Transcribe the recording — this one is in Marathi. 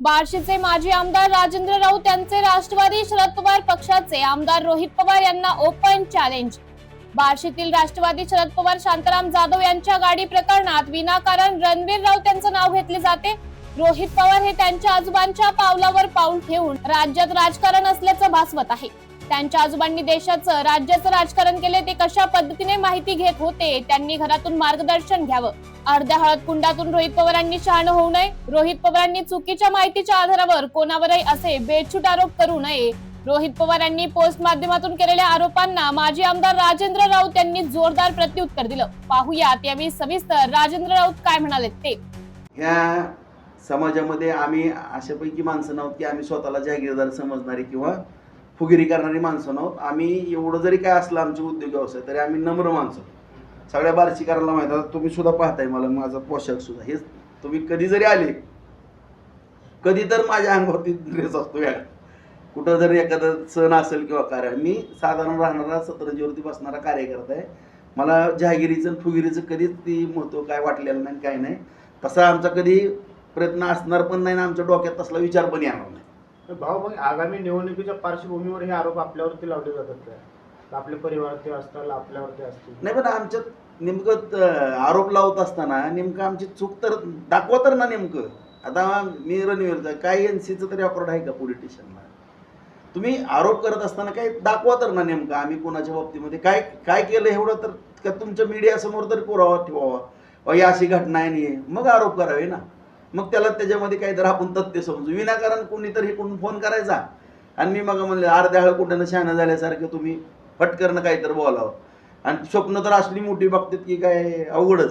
बार्शीचे माजी आमदार राजेंद्र राऊत यांचे राष्ट्रवादी शरद पवार पक्षाचे आमदार रोहित पवार यांना ओपन चॅलेंज बार्शीतील राष्ट्रवादी शरद पवार शांताराम जाधव यांच्या गाडी प्रकरणात विनाकारण रणवीर राऊत यांचं नाव घेतले जाते. रोहित पवार हे त्यांच्या आजोबांच्या पावलावर पाऊल ठेवून राज्यात राजकारण असल्याचं भासवत आहे. त्यांच्या आजोबांनी देशाचं राज्याचं राजकारण केले ते कशा पद्धतीने माहिती घेत होते त्यांनी घरातून मार्गदर्शन घ्यावं. अर्ध्या हळद कुंडातून रोहित पवारांनी शहाणं होऊ नये. रोहित पवारांनी चुकीच्या माहितीच्या आधारावर कोणावरही असे बेछूट आरोप करू नये. रोहित पवार यांनी पोस्ट माध्यमातून केलेल्या आरोपांना माजी आमदार राजेंद्र राऊत यांनी जोरदार प्रत्युत्तर दिलं. पाहूयात यावेळी सविस्तर राजेंद्र राऊत काय म्हणाले ते. या समाजामध्ये आम्ही अशापैकी माणसं नव्हत की आम्ही स्वतःला जागीरदार समजणारी किंवा फुगिरी करणारी माणसं नव्हत. आम्ही एवढं जरी काय असलं आमचे उद्योग व्यवसाय तरी आम्ही नम्र माणसं. सगळ्या बार्शीकरांना माहीत आता तुम्ही सुद्धा पाहताय मला माझा पोशाख सुद्धा. हेच तुम्ही कधी जरी आले कधी तर माझ्या अंगावरती ड्रेस असतो या कुठं जर एखादा सण असेल किंवा कार्य मी साधारण राहणारा सतरंजीवरती बसणारा कार्यकर्ता आहे. मला जहागिरीचं आणि फुगिरीचं कधीच ती महत्त्व काय वाटलेलं नाही काय नाही. तसा आमचा कधी प्रयत्न असणार पण नाही ना आमच्या डोक्यात तसला विचार पण येणार नाही. भाऊ मग आगामी निवडणुकीच्या पार्श्वभूमीवर हे आरोप आपल्यावरती लावले जातात काय? आपल्या परिवारावरती असतात आपल्यावरती असतील. नाही पण आमच्यात नेमकं आरोप लावत असताना नेमकं आमची चूक तर दाखवा तर ना नेमकं. आता मी रणवीरचा काय एन सीचं तरी अकॉर्ड आहे का पोलिटिशियनला तुम्ही आरोप करत असताना काय दाखवा तर ना नेमकं आम्ही कोणाच्या बाबतीमध्ये काय काय केलं एवढं तर का तुमच्या मीडियासमोर तरी पुरावा ठेवावा? या ही अशी घटना आहे नाही आहे. मग आरोप करावे ना. मग त्याला त्याच्यामध्ये काही तर आपण तथ्य समजू. विनाकारण कोणीतरी कोण फोन करायचा. आणि मी मग म्हणलं अर्ध्या हळ कुठं शहाणं झाल्यासारखं तुम्ही फटकरनं काहीतरी बोलावं. आणि स्वप्न तर असली मोठी बघतात की काय अवघडच आहे.